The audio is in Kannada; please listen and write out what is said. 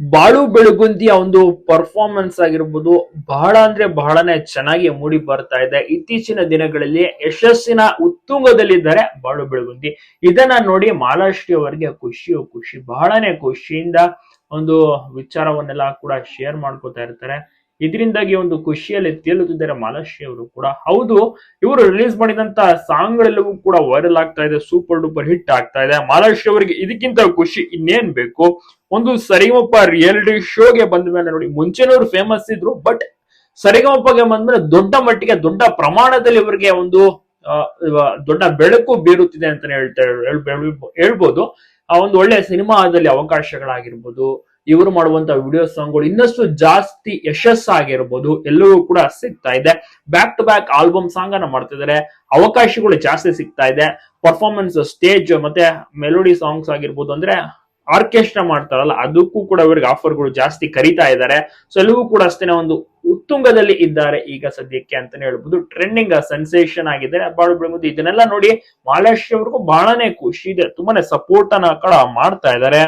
ಬಾಳು ಬೆಳಗುಂದಿಯ ಒಂದು ಪರ್ಫಾರ್ಮೆನ್ಸ್ ಆಗಿರ್ಬೋದು, ಬಹಳ ಅಂದ್ರೆ ಬಹಳನೇ ಚೆನ್ನಾಗಿ ಮೂಡಿ ಬರ್ತಾ ಇದೆ. ಇತ್ತೀಚಿನ ದಿನಗಳಲ್ಲಿ ಯಶಸ್ಸಿನ ಉತ್ತುಂಗದಲ್ಲಿದ್ದಾರೆ ಬಾಳು ಬೆಳಗುಂದಿ. ಇದನ್ನ ನೋಡಿ ಮಾಲಾಷ್ಟ್ರಿಯವರಿಗೆ ಖುಷಿಯೋ ಖುಷಿ, ಬಹಳನೇ ಖುಷಿಯಿಂದ ಒಂದು ವಿಚಾರವನ್ನೆಲ್ಲ ಕೂಡ ಶೇರ್ ಮಾಡ್ಕೋತಾ ಇರ್ತಾರೆ. ಇದರಿಂದಾಗಿ ಒಂದು ಖುಷಿಯಲ್ಲಿ ತೇಲುತ್ತಿದ್ದಾರೆ ಮಾಲಾಶ್ರೀ ಅವರು ಕೂಡ. ಹೌದು, ಇವರು ರಿಲೀಸ್ ಮಾಡಿದಂತ ಸಾಂಗ್ ಗಳೆಲ್ಲವೂ ಕೂಡ ವೈರಲ್ ಆಗ್ತಾ ಇದೆ ಸೂಪರ್ ಡೂಪರ್ ಹಿಟ್ ಆಗ್ತಾ ಇದೆ. ಮಾಲಾಶ್ರೀ ಅವರಿಗೆ ಇದಕ್ಕಿಂತ ಖುಷಿ ಇನ್ನೇನ್ ಬೇಕು? ಒಂದು ಸರಿಗಮಪ್ಪ ರಿಯಾಲಿಟಿ ಶೋಗೆ ಬಂದ ಮೇಲೆ ನೋಡಿ, ಮುಂಚೆನವ್ರು ಫೇಮಸ್ ಇದ್ರು ಬಟ್ ಸರಿಗಮಪಗೆ ಬಂದ್ಮೇಲೆ ದೊಡ್ಡ ಮಟ್ಟಿಗೆ, ದೊಡ್ಡ ಪ್ರಮಾಣದಲ್ಲಿ ಇವರಿಗೆ ಒಂದು ದೊಡ್ಡ ಬೆಳಕು ಬೀರುತ್ತಿದೆ ಅಂತಾನೆ ಹೇಳ್ತಾ ಹೇಳ್- ಹೇಳ್- ಹೇಳ್ಬೋದು. ಆ, ಒಂದು ಒಳ್ಳೆ ಸಿನಿಮಾದಲ್ಲಿ ಅವಕಾಶಗಳಾಗಿರ್ಬೋದು. ಇವರು ಮಾಡುವಂತ ವಿಡಿಯೋ ಸಾಂಗ್ಗಳು ಇನ್ನಷ್ಟು ಜಾಸ್ತಿ ಯಶಸ್ಸಾಗಿರ್ಬೋದು ಎಲ್ಲವೂ ಕೂಡ ಸಿಗ್ತಾ ಇದೆ. Back to back album song ಅನ್ನ ಮಾಡ್ತಿದ್ದಾರೆ ಅವಕಾಶಗಳು ಜಾಸ್ತಿ ಸಿಗ್ತಾ ಇದೆ. ಪರ್ಫಾರ್ಮೆನ್ಸ್ ಸ್ಟೇಜ್ ಮತ್ತೆ ಮೆಲೋಡಿ ಸಾಂಗ್ಸ್ ಆಗಿರ್ಬೋದು ಅಂದ್ರೆ ಆರ್ಕೆಸ್ಟ್ರಾ ಮಾಡ್ತಾರಲ್ಲ, ಅದಕ್ಕೂ ಕೂಡ ಇವರಿಗೆ ಆಫರ್ಗಳು ಜಾಸ್ತಿ ಕರೀತಾ ಇದ್ದಾರೆ ಸೊ ಎಲ್ಲವೂ ಕೂಡ ಅಷ್ಟೇನೆ ಒಂದು ಉತ್ತುಂಗದಲ್ಲಿ ಇದ್ದಾರೆ ಈಗ ಸದ್ಯಕ್ಕೆ ಅಂತಾನೆ ಹೇಳ್ಬೋದು. ಟ್ರೆಂಡಿಂಗ್ ಸೆನ್ಸೇಷನ್ ಆಗಿದ್ದಾರೆ. ಬಾಳು ಇದನ್ನೆಲ್ಲ ನೋಡಿ ಮಹಾಲಕ್ಷ್ಮಿ ಅವ್ರಿಗೂ ಬಹಳನೇ ಖುಷಿ ಇದೆ. ತುಂಬಾನೇ ಸಪೋರ್ಟ್ ಅನ್ನ ಕೂಡ ಮಾಡ್ತಾ ಇದ್ದಾರೆ